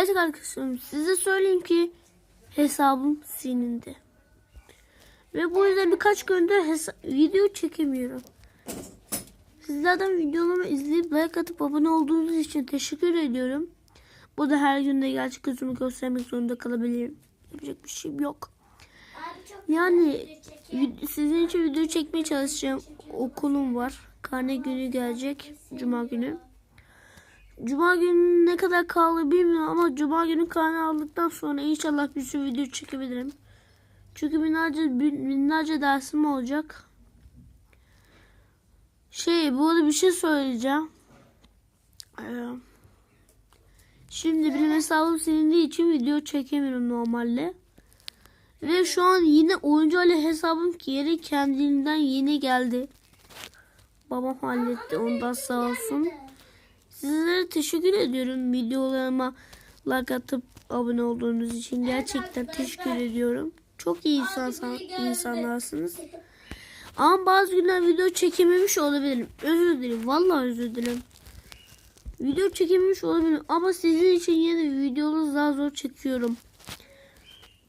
Evet arkadaşlarım size söyleyeyim ki hesabım silindi. Ve bu yüzden birkaç gündür video çekemiyorum. Sizlerden videolarımı izleyip like atıp abone olduğunuz için teşekkür ediyorum. Bu da her günde gerçek yüzümü göstermek zorunda kalabilirim. Yapacak bir şeyim yok. Yani sizin için video çekmeye çalışacağım. Okulum var. Karne günü gelecek. Cuma günü. Cuma günü ne kadar kaldı bilmiyorum ama Cuma günü karne aldıktan sonra inşallah bir sürü video çekebilirim. Çünkü binlerce, bin- binlerce dersim olacak. Şey bu arada bir şey söyleyeceğim. Ee, Şimdi benim hesabım silindiği için video çekemiyorum normalde. Ve şu an yine oyuncu Ali hesabım ki yeri kendiliğinden yeni geldi. Babam halletti ondan sağ olsun. Sizlere teşekkür ediyorum videolarıma like atıp abone olduğunuz için. Gerçekten teşekkür ediyorum. Çok iyi insan, insanlarsınız. Ama bazı günler video çekememiş olabilirim. Özür dilerim. Vallahi özür dilerim. Video çekememiş olabilirim. Ama sizin için yine videoları daha zor çekiyorum.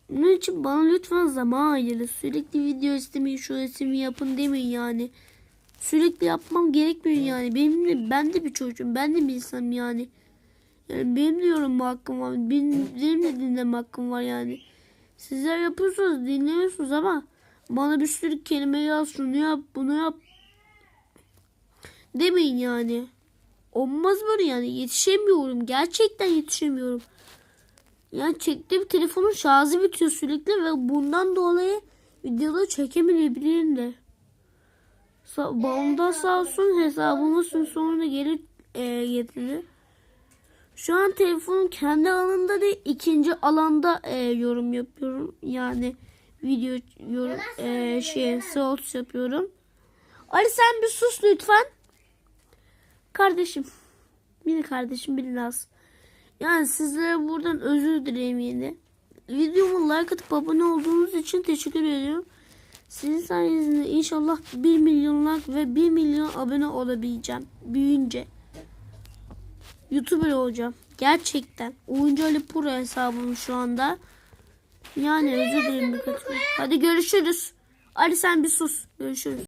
Bunun için bana lütfen zaman ayırın. Sürekli video istemeyin, şu resmi yapın demeyin yani. Sürekli yapmam gerekmiyor yani. Benim de, ben de bir çocuğum. Ben de bir insanım yani. Yani benim de yorum hakkım var. Benim, benim de dinleme hakkım var yani. Sizler yapıyorsunuz, dinliyorsunuz ama bana bir sürü kelime yaz, şunu yap, bunu yap. Demeyin yani. Olmaz böyle yani. Yetişemiyorum. Gerçekten yetişemiyorum. Yani çektiğim telefonun şarjı bitiyor sürekli ve bundan dolayı videoda çekemeyebilirim de. Sa Bağımda sağ olsun hesabımı sonra geri e, getirdi. Şu an telefonun kendi alanında değil ikinci alanda e, yorum yapıyorum. Yani video yorum e, şey soğut yapıyorum. Ali sen bir sus lütfen. Kardeşim. Biri kardeşim biri Naz. Yani sizlere buradan özür dileyim yine. Videomu like atıp abone olduğunuz için teşekkür ediyorum. Sizin sayenizde inşallah 1 milyon like ve 1 milyon abone olabileceğim. Büyüyünce. YouTuber olacağım. Gerçekten. Oyuncu Ali Pro hesabım şu anda. Yani özür dilerim. Hadi görüşürüz. Ali sen bir sus. Görüşürüz.